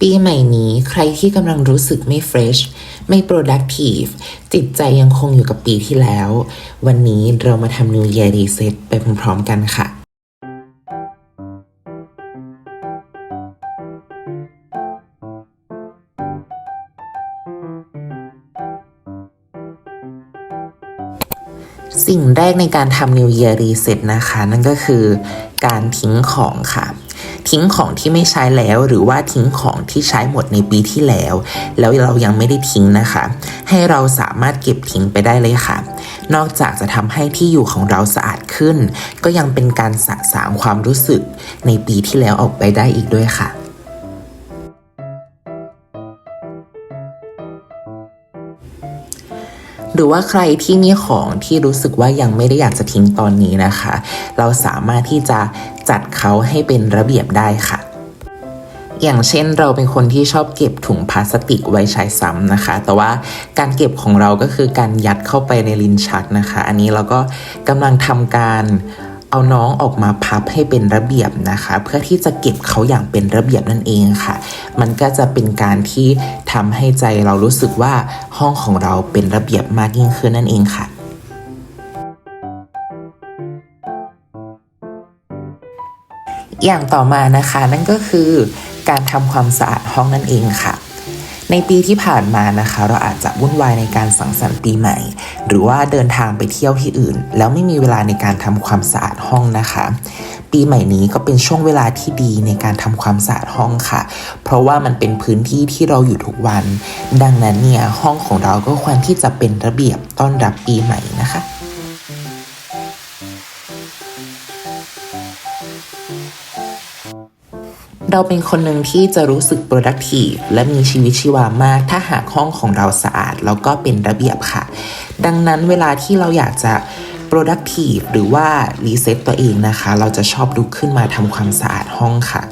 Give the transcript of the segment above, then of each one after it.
ปีใหม่นี้ใครที่กำลังรู้สึกไม่ fresh ไม่ productive จิตใจยังคงอยู่กับปีที่แล้ว วันนี้เรามาทำ New Year Reset ไปพร้อมๆกันค่ะสิ่งแรกในการทำ New Year Reset นะคะ นั่นก็คือการทิ้งของค่ะ ทิ้งของที่ไม่ใช้แล้วหรือว่าทิ้งของที่ใช้หมดในปีที่แล้ว แล้วเรายังไม่ได้ทิ้งนะคะ ให้เราสามารถเก็บทิ้งไปได้เลยค่ะ นอกจากจะทำให้ที่อยู่ของเราสะอาดขึ้น ก็ยังเป็นการสะสางความรู้สึกในปีที่แล้วออกไปได้อีกด้วยค่ะหรือว่าใครที่มีของที่รู้สึกว่ายังไม่ได้อยากจะทิ้งตอนนี้นะคะ เราสามารถที่จะ จัดเขาให้เป็นระเบียบได้ค่ะ อย่างเช่นเราเป็นคนที่ชอบเก็บถุงพลาสติกไว้ใช้ซ้ำนะคะ แต่ว่าการเก็บของเราก็คือการยัดเข้าไปในลิ้นชักนะคะ อันนี้เราก็กำลังทำการเอาน้องออกมาพับให้เป็นระเบียบนะคะ เพื่อที่จะเก็บเขาอย่างเป็นระเบียบนั่นเองค่ะ มันก็จะเป็นการที่ทำให้ใจเรารู้สึกว่าห้องของเราเป็นระเบียบมากยิ่งขึ้นนั่นเองค่ะ อย่างต่อมานะคะนั่นก็คือการทำความสะอาดห้องนั่นเองค่ะ ในปีที่ผ่านมานะคะ เราอาจจะวุ่นวายในการสังสรรค์ปีใหม่ หรือว่าเดินทางไปเที่ยวที่อื่น แล้วไม่มีเวลาในการทำความสะอาดห้องนะคะ ปีใหม่นี้ก็เป็นช่วงเวลาที่ดีในการทำความสะอาดห้องค่ะ เพราะว่ามันเป็นพื้นที่ที่เราอยู่ทุกวัน ดังนั้นเนี่ยห้องของเราก็ควรที่จะเป็นระเบียบต้อนรับปีใหม่นะคะ เราเป็นคนหนึ่งที่จะรู้สึก productive และมีชีวิตชีวามาก ถ้าหากห้องของเราสะอาด แล้วก็เป็นระเบียบค่ะ ดังนั้นเวลาที่เราอยากจะ productive หรือว่า reset ตัวเองนะคะ เราจะชอบลุกขึ้นมาทำความสะอาดห้องค่ะ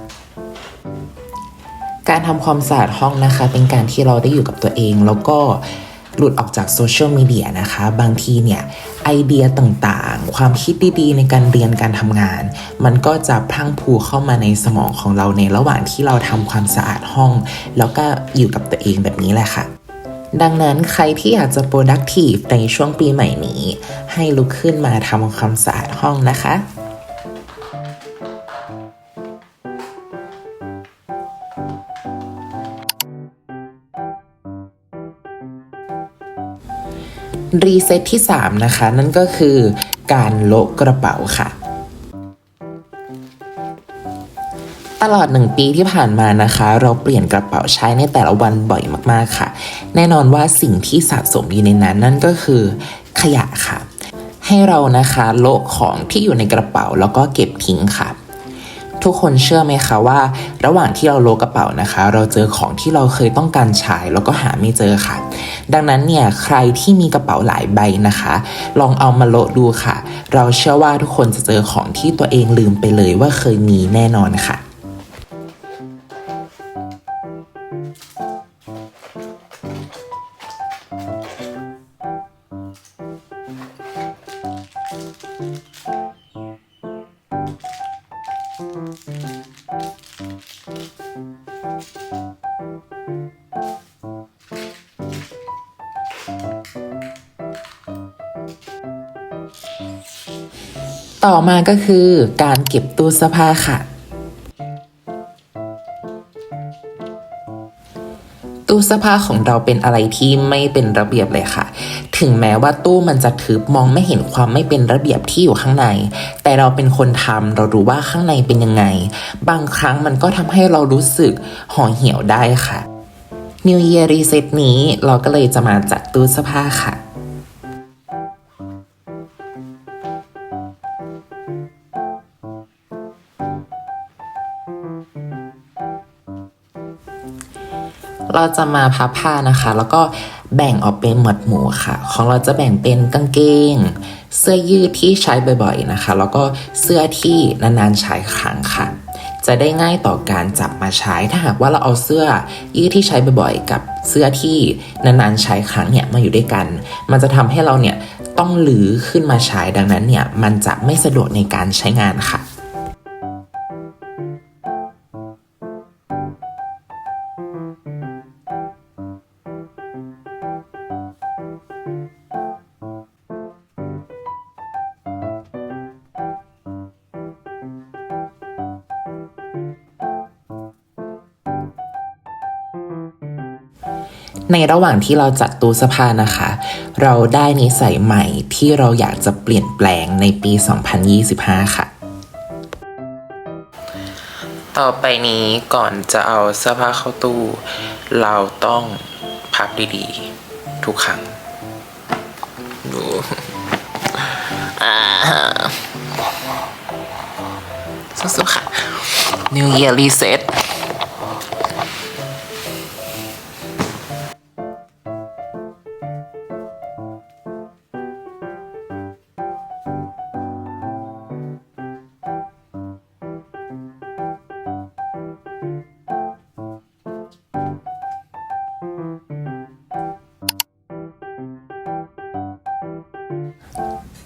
การทำความสะอาดห้องนะคะ เป็นการที่เราได้อยู่กับตัวเองแล้วก็ หลุดออกจากโซเชียลมีเดียนะคะ บางทีเนี่ยไอเดียต่างๆ ความคิดดีๆ ในการเรียนการทำงาน มันก็จะพรั่งพูเข้ามาในสมองของเราในระหว่างที่เราทำความสะอาดห้อง แล้วก็อยู่กับตัวเองแบบนี้แหละค่ะดังนั้นใครที่อยากจะ productive ในช่วงปีใหม่นี้ ให้ลุกขึ้นมาทำความสะอาดห้องนะคะ รีเซ็ตที่ 3 นะคะ นั่นก็คือการโละกระเป๋าค่ะ ตลอดหนึ่งปีที่ผ่านมานะคะ เราเปลี่ยนกระเป๋าใช้ในแต่ละวันบ่อยมากๆค่ะ แน่นอนว่าสิ่งที่สะสมอยู่ในนั้นนั่นก็คือขยะค่ะ ให้เรานะคะโละของที่อยู่ในกระเป๋าแล้วก็เก็บทิ้งค่ะ ทุกคนเชื่อไหมคะว่า ระหว่างที่เราโลกระเป๋านะคะ เราเจอของที่เราเคยต้องการใช้แล้วก็หาไม่เจอค่ะ ดังนั้นเนี่ยใครที่มีกระเป๋าหลายใบนะคะ ลองเอามาโลดูค่ะ เราเชื่อว่าทุกคนจะเจอของที่ตัวเองลืมไปเลยว่าเคยมีแน่นอนค่ะ ต่อมาก็คือการเก็บตู้เสื้อผ้าค่ะ ตู้เสื้อผ้าของเราเป็นอะไรที่ไม่เป็นระเบียบเลยค่ะ ถึงแม้ว่าตู้มันจะทึบมองไม่เห็นความไม่เป็นระเบียบที่อยู่ข้างใน แต่เราเป็นคนทำเรารู้ว่าข้างในเป็นยังไง บางครั้งมันก็ทำให้เรารู้สึกห่อเหี่ยวได้ค่ะ New Year Reset นี้เราก็เลยจะมาจัดตู้เสื้อผ้าค่ะ เราจะมาพับผ้านะคะ แล้วก็แบ่งออกเป็นหมวดหมู่ค่ะ ของเราจะแบ่งเป็นกางเกง เสื้อยืดที่ใช้บ่อยๆนะคะ แล้วก็เสื้อที่นานๆใช้ครั้งค่ะ จะได้ง่ายต่อการจับมาใช้ ถ้าหากว่าเราเอาเสื้อยืดที่ใช้บ่อยๆ กับเสื้อที่นานๆใช้ครั้งเนี่ยมาอยู่ด้วยกัน มันจะทำให้เราเนี่ยต้องลือขึ้นมาใช้ดังนั้นเนี่ยมันจะไม่สะดวกในการใช้งานค่ะ ในระหว่างที่เราจัดตู้เสื้อผ้านะคะ เราได้นิสัยใหม่ที่เราอยากจะเปลี่ยนแปลงในปี 2025 ค่ะ ต่อไปนี้ก่อนจะเอาเสื้อผ้าเข้าตู้ เราต้องพับดีๆ ทุกครั้งดูสู้ๆค่ะ New Year Reset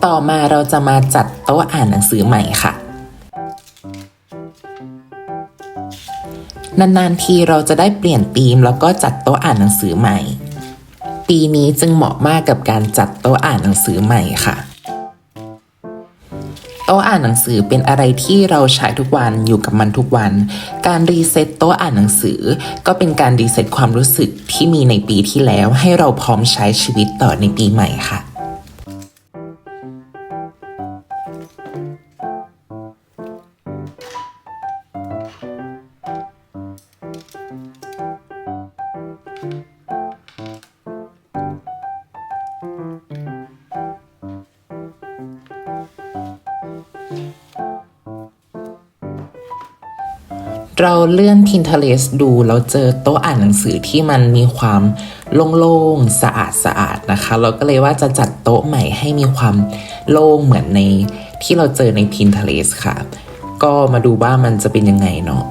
ต่อมาเราจะมาจัดโต๊ะอ่านหนังสือใหม่ค่ะ นานๆทีเราจะได้เปลี่ยนธีมแล้วก็จัดโต๊ะอ่านหนังสือใหม่ ปีนี้จึงเหมาะมากกับการจัดโต๊ะอ่านหนังสือใหม่ค่ะ โต๊ะอ่านหนังสือเป็นอะไรที่เราใช้ทุกวันอยู่กับมันทุกวัน การรีเซ็ตโต๊ะอ่านหนังสือ ก็เป็นการรีเซ็ตความรู้สึกที่มีในปีที่แล้วให้เราพร้อมใช้ชีวิตต่อในปีใหม่ค่ะ เราเลื่อน Pinterest ดูแล้วเจอโต๊ะอ่านหนังสือที่มันมีความโล่งๆสะอาดสะอาดนะคะ เราก็เลยว่าจะจัดโต๊ะใหม่ให้มีความโล่งเหมือนในที่เราเจอใน Pinterest ค่ะ ก็มาดูว่ามันจะเป็นยังไงเนาะ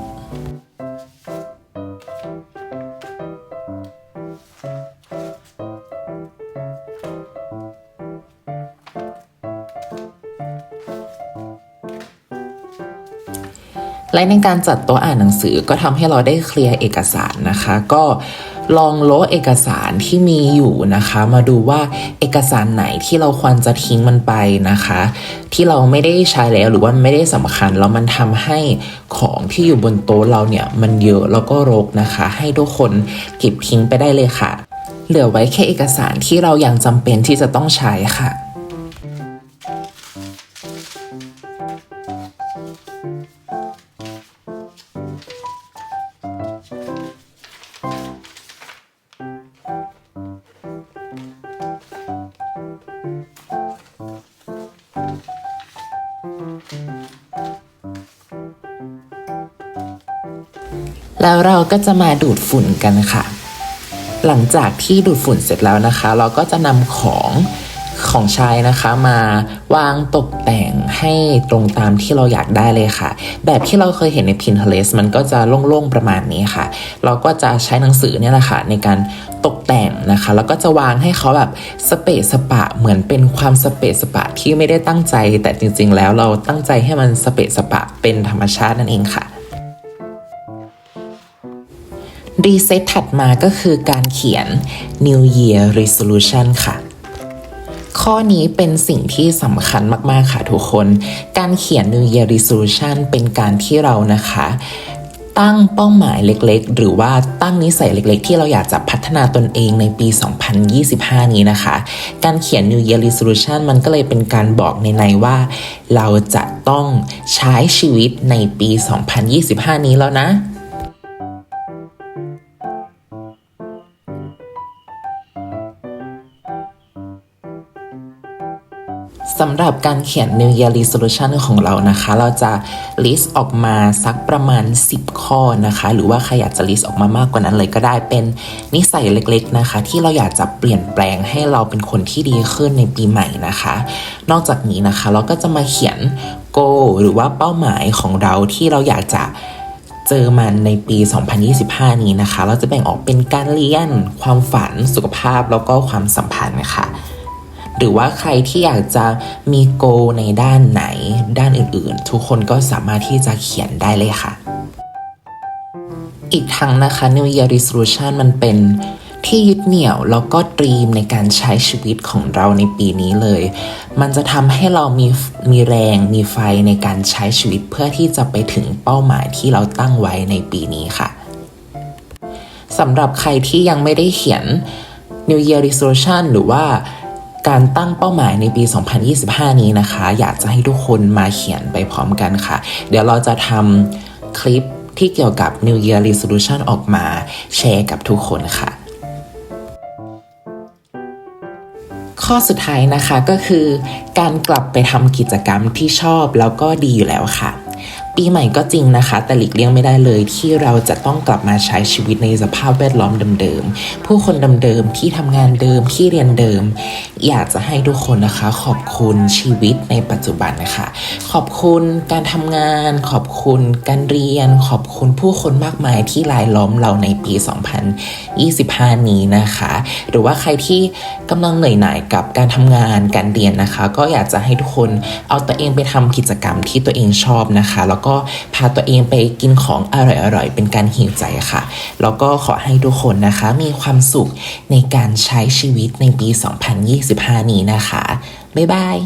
และในการจัดโต๊ะอ่านหนังสือก็ทำให้เราได้เคลียร์เอกสารนะคะ ก็ลองโละเอกสารที่มีอยู่นะคะ มาดูว่าเอกสารไหนที่เราควรจะทิ้งมันไปนะคะ ที่เราไม่ได้ใช้แล้วหรือว่าไม่ได้สำคัญแล้วมันทำให้ของที่อยู่บนโต๊ะเราเนี่ยมันเยอะแล้วก็รกนะคะ ให้ทุกคนเก็บทิ้งไปได้เลยค่ะ เหลือไว้แค่เอกสารที่เรายังจำเป็นที่จะต้องใช้ค่ะ แล้วเราก็จะมาดูดฝุ่นกันค่ะ หลังจากที่ดูดฝุ่นเสร็จแล้วนะคะ เราก็จะนำของของใช้นะคะมาวางตกแต่งให้ตรงตามที่เราอยากได้เลยค่ะ แบบที่เราเคยเห็นใน Pinterest มันก็จะโล่งๆประมาณนี้ค่ะ เราก็จะใช้หนังสือเนี่ยแหละค่ะ ในการตกแต่งนะคะ แล้วก็จะวางให้เขาแบบสเปซสปะเหมือนเป็นความสเปซสปะที่ไม่ได้ตั้งใจ แต่จริงๆแล้วเราตั้งใจให้มันสเปซสปะเป็นธรรมชาตินั่นเองค่ะ รีเซ็ตถัดมาก็คือการเขียน New Year Resolution ค่ะ ข้อนี้เป็นสิ่งที่สำคัญมาก ๆ ค่ะทุกคน การเขียน New Year Resolution เป็นการที่เรานะคะตั้งเป้าหมายเล็กๆ หรือว่าตั้งนิสัยเล็กๆ ที่เราอยากจะพัฒนาตนเองในปี 2025 นี้นะคะ การเขียน New Year Resolution มันก็เลยเป็นการบอกในในว่า เราจะต้องใช้ชีวิตในปี 2025 นี้แล้วนะ สำหรับการเขียน New Year Resolution ของเรานะคะ เราจะ list ออกมาสักประมาณ 10 ข้อนะคะ หรือว่าใครอยากจะ list ออกมามากกว่านั้นเลยก็ได้เป็นนิสัยเล็กๆนะคะ ที่เราอยากจะเปลี่ยนแปลงให้เราเป็นคนที่ดีขึ้นในปีใหม่นะคะ นอกจากนี้นะคะ เราก็จะมาเขียน goal หรือว่าเป้าหมายของเราที่เราอยากจะเจอมันในปี 2025 นี้นะคะ เราจะแบ่งออกเป็นการเรียน ความฝัน สุขภาพ แล้วก็ความสัมพันธ์ค่ะ หรือว่าใครที่อยากจะมีโกในด้านไหนด้านอื่นๆ ทุกคนก็สามารถที่จะเขียนได้เลยค่ะ อีกทั้งนะคะ New Year Resolution มันเป็นที่ยึดเหนี่ยวแล้วก็ตรีมในการใช้ชีวิตของเราในปีนี้เลย มันจะทำให้เรามีมีแรงมีไฟในการใช้ชีวิตเพื่อที่จะไปถึงเป้าหมายที่เราตั้งไว้ในปีนี้ค่ะสำหรับใครที่ยังไม่ได้เขียน New Year Resolution หรือว่า การตั้งเป้าหมายในปี 2025 นี้นะคะ อยากจะให้ทุกคนมาเขียนไปพร้อมกันค่ะ เดี๋ยวเราจะทำคลิปที่เกี่ยวกับ New Year Resolution ออกมาแชร์กับทุกคนค่ะข้อสุดท้ายนะคะก็คือการกลับไปทำกิจกรรมที่ชอบแล้วก็ดีอยู่แล้วค่ะ ปีใหม่ก็จริงนะคะ แต่หลีกเลี่ยงไม่ได้เลยที่เราจะต้องกลับมาใช้ชีวิตในสภาพแวดล้อมเดิมๆ ผู้คนเดิมๆ ที่ทำงานเดิมที่เรียนเดิม อยากจะให้ทุกคนนะคะ ขอบคุณชีวิตในปัจจุบันนะคะ ขอบคุณการทำงาน ขอบคุณการเรียน ขอบคุณผู้คนมากมายที่รายล้อมเราในปี 2025 นี้นะคะ หรือว่าใครที่กำลังเหนื่อยหน่ายกับการทำงานการเรียนนะคะ ก็อยากจะให้ทุกคนเอาตัวเองไปทำกิจกรรมที่ตัวเองชอบนะคะ แล้วก็ก็พาตัวเองไปกินของอร่อยๆ เป็นการหิวใจค่ะ แล้วก็ขอให้ทุกคนนะคะมีความสุขในการใช้ชีวิตในปี 2025 นี้นะคะ บ๊ายบาย